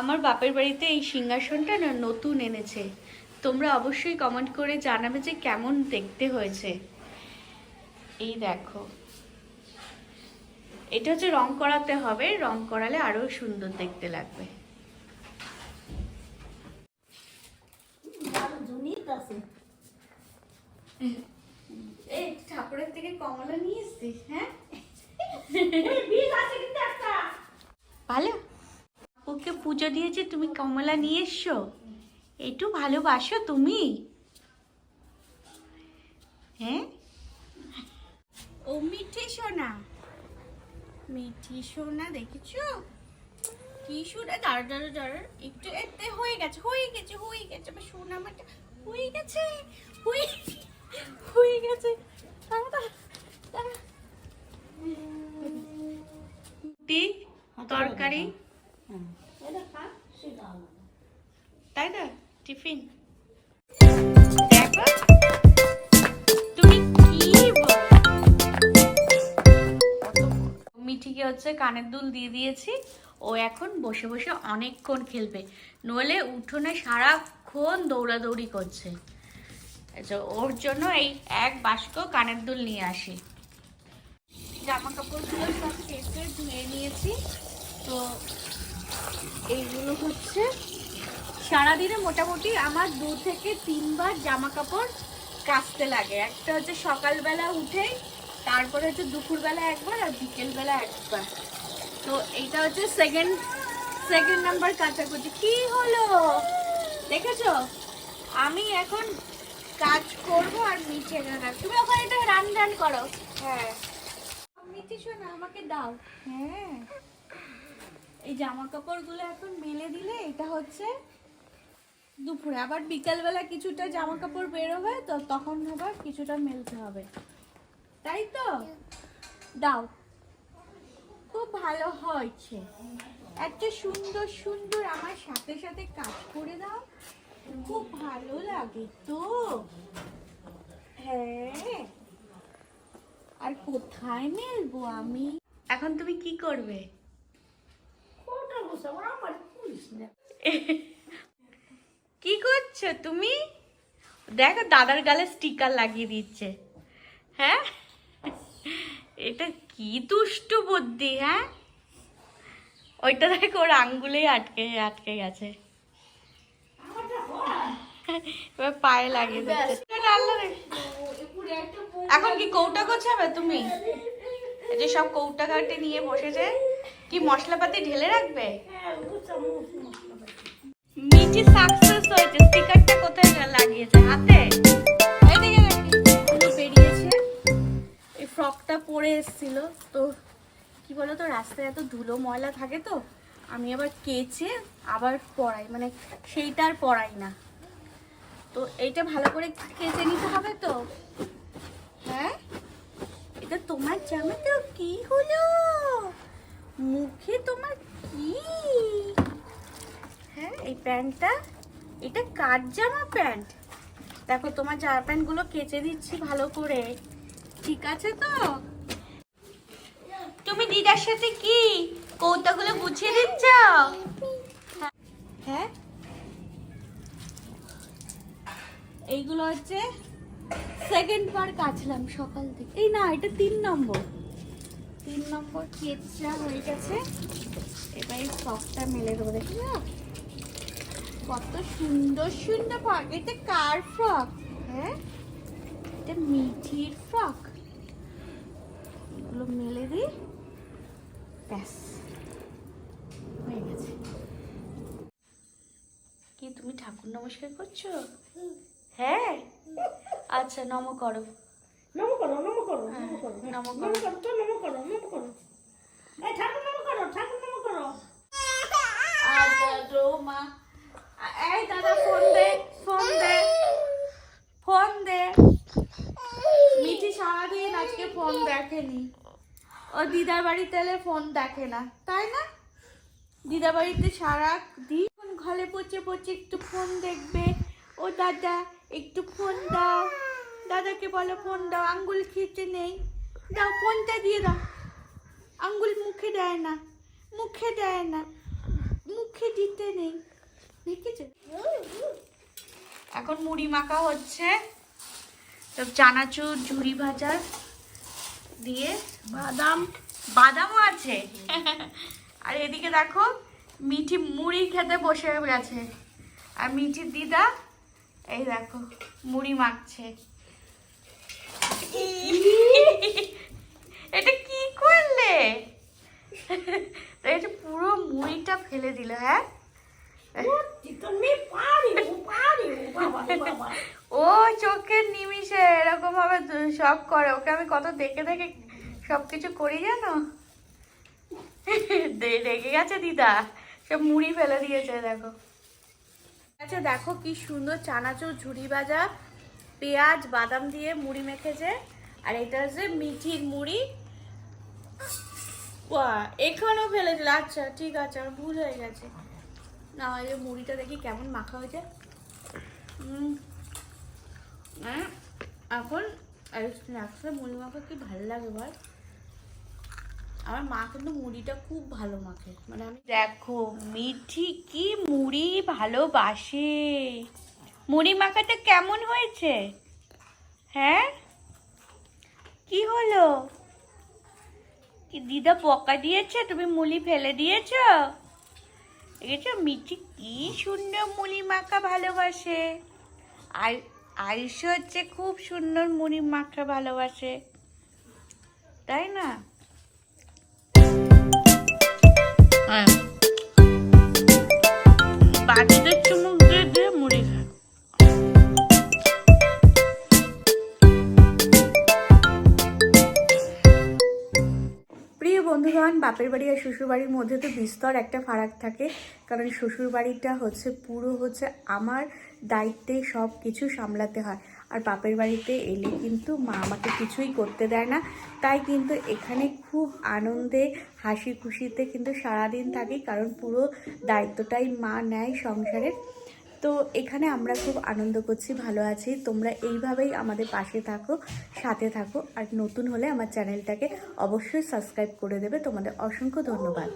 আমার বাপের বাড়িতে এই সিংহাসনটা না নতুন এনেছে। তোমরা অবশ্যই কমেন্ট করে জানাবে যে কেমন দেখতে হয়েছে। এই দেখো। এটা হচ্ছে রং করাতে হবে রং করালে আরও সুন্দর দেখতে লাগবে। এই ঠাকুরের থেকে কমলা নিয়ে এসছিস হ্যাঁ? ভালো পুজো দিয়েছে তুমি কমলা নিয়ে এসছো একটু ভালোবাসো তুমি। হ্যাঁ? ও মিঠি সোনা। মিঠি সোনা দেখেছ? কি সোনা? দাঁড়া দাঁড়া দাঁড়া একটু এতে হয়ে গেছে হয়ে গেছে হয়ে গেছে। আমার সোনা আমারটা হয়ে গেছে হয়ে হয়ে গেছে। তরকারি। তাই না? টিফিন। দেখো তুমি কি বলো? মিঠিকে হচ্ছে কানের দুল দিয়ে দিয়েছি। ও এখন বসে বসে অনেকক্ষণ খেলবে। নইলে উঠোনে সারাক্ষণ দৌড়াদৌড়ি করছে। এই যে ওর জন্য এই এক বাস্ক কানের দুল নিয়ে আসি। জামা কাপড়গুলো সব কেচে ধুয়ে নিয়েছি। তো এইগুলো হচ্ছে সারাদিনে মোটামুটি আমার দু থেকে তিনবার জামা কাপড় কাচতে লাগে। একটা হচ্ছে সকালবেলা উঠেই তারপরে হচ্ছে দুপুরবেলা একবার আর বিকেলবেলা একবার। তো এইটা হচ্ছে সেকেন্ড সেকেন্ড নাম্বার কাচাকুচি। কি হলো? দেখেছ? আমি এখন কাজ করব আর নিচে রান্না তুমি ওখানে এটা রান রান করো। হ্যাঁ। মিঠি শোনা আমাকে দাও। হ্যাঁ। এই জামা কাপড়গুলো এখন মেলে দিলে এটা হচ্ছে দুপুরে। আবার বিকালবেলা কিছুটা জামা কাপড় বেরোবে, তো তখন আবার কিছুটা মেলতে হবে। তাই তো? দাও। খুব ভালো হয়েছে। এত সুন্দর সুন্দর আমার সাথে সাথে কাজ করে দাও। খুব ভালো লাগে তো। হ্যাঁ। আর কোথায় মেলবো আমি? এখন তুমি কি করবে? কি করছ তুমি? দেখো দাদার গালে স্টিকার লাগিয়ে দিচ্ছে। হ্যাঁ? এটা কি দুষ্টু বুদ্ধি হ্যাঁ? ওইটা দেখো ওর আঙ্গুলেই আটকে আটকে গেছে। এবার পায়ে লাগিয়ে দিচ্ছে। এখন কি কৌটা গোছাবে তুমি? যে সব কৌটা কাটে নিয়ে বসেছে। কি মশলাপাতি ঢেলে রাখবে? মিটি সাকসেস হয়েছে স্টিকারটা কোথায় লাগিয়েছে? হাতে? বেরিয়েছে এই ফ্রকটা পরে এসেছিল তো কি বলতো রাস্তায় এত ধুলো ময়লা থাকে তো আমি আবার কেচে আবার পরাই মানে সেইটা আর পরাই না। তো এইটা ভালো করে কেচে নিতে হবে তো। হ্যাঁ? এটা তোমার জামা তো কি হলো? মুখে তোমার কি? হ্যাঁ এই প্যান্টটা? এটা কার জামা প্যান্ট? দেখো, তোমার জামা প্যান্টগুলো কেচে দিচ্ছি ভালো করে। ঠিক আছে তো? তুমি দিদার সাথে কি কৌটাগুলো গুছিয়ে দিচ্ছ? হ্যাঁ। এইগুলো হচ্ছে সেকেন্ড বার কাচলাম সকাল থেকে। এই না, এটা তিন নম্বর। তিন নম্বর কেচা হয়ে গেছে। এবার এই ফ্রকটা মেলে দেবো দেখি না কত সুন্দর সুন্দর ফ্রক। এটা কার ফ্রক? হ্যাঁ? এটা মিঠির ফ্রক। এগুলো মেলে দিই। ব্যাস হয়ে গেছে। কি তুমি ঠাকুর নমস্কার করছ? হ্যাঁ? আচ্ছা নম করো। নম করো নম করো নম হ্যাঁ, করো। নম নম করো। করো তো করো। এই ঠাকুর নম করো, ঠাকুর নম করো। এই দাদা, ফোন দে ফোন দে ফোন দে। মিঠি সারাদিন আজকে ফোন দেখেনি। ও দিদার বাড়িতে এলে ফোন দেখে না, তাই না? দিদার বাড়িতে সারা দিন ঘরে পচে পচে একটু ফোন দেখবে। ও দাদা, একটু ফোন দাও। দাদাকে বলো ফোন দাও, আঙ্গুল খেতে নেই। দাও ফোনটা দিয়ে দাও? আঙ্গুল মুখে দেয় না মুখে দেয় না মুখে দিতে নেই। দেখেছ? এখন মুড়ি মাখা হচ্ছে। তো চানাচুর ঝুড়ি ভাজা দিয়ে বাদাম। বাদামও আছে। আর এদিকে দেখো মিঠি মুড়ি খেতে বসে গেছে। আর মিঠির দিদা এই দেখো মুড়ি মাখছে এটা কি করলে তো এটা পুরো মুড়িটা ফেলে দিল হ্যাঁ? ও চোখের নিমিষে এরকম ভাবে সব করে। ওকে আমি কত দেখে দেখে সব কিছু করি জানো? রেগে গেছে দিদা। সব মুড়ি ফেলে দিয়েছে দেখো। আচ্ছা দেখো কি সুন্দর চানাচুর ঝুড়ি ভাজা পেঁয়াজ বাদাম দিয়ে মুড়ি মেখেছে। আর এটা হচ্ছে মিঠির মুড়ি। বাহ এখানেও ফেলে দিল আচ্ছা ঠিক আছে আমার ভুল হয়ে গেছে। না এই মুড়িটা দেখি কেমন মাখা হয়েছে। হ্যাঁ, এখন স্ন্যাক্সে মুড়ি মাখা কি ভালো লাগে বল? আমার মা কিন্তু মুড়িটা খুব ভালো মাখে। মানে আমি দেখো মিঠি কি মুড়ি ভালোবাসে। মুড়ি মাখাটা কেমন হয়েছে? হ্যাঁ? কি হলো? কি দিদা বকা দিয়েছে? তুমি মুলি ফেলে দিয়েছ? দেখেছ, মিঠি কি সুন্দর মুড়ি মাখা ভালোবাসে। আর আয়ুষ হচ্ছে খুব সুন্দর মুড়ি মাখা ভালোবাসে। তাই না? হ্যাঁ। বাচ্চাদের বাপের বাড়ি আর শ্বশুর বাড়ির মধ্যে তো বিস্তর একটা ফারাক থাকে। কারণ শ্বশুর বাড়িটা হচ্ছে, পুরো হচ্ছে আমার দায়িত্বে সব কিছু সামলাতে হয়। আর বাপের বাড়িতে এলে কিন্তু মা আমাকে কিছুই করতে দেয় না। তাই কিন্তু এখানে খুব আনন্দে, হাসি খুশিতে কিন্তু সারাদিন থাকি। কারণ পুরো দায়িত্বটাই মা নেয় সংসারের। তো এখানে আমরা খুব আনন্দ করছি, ভালো আছি। তোমরা এইভাবেই আমাদের পাশে থাকো, সাথে থাকো। আর নতুন হলে আমার চ্যানেলটাকে অবশ্যই সাবস্ক্রাইব করে দেবে। তোমাদের অসংখ্য ধন্যবাদ।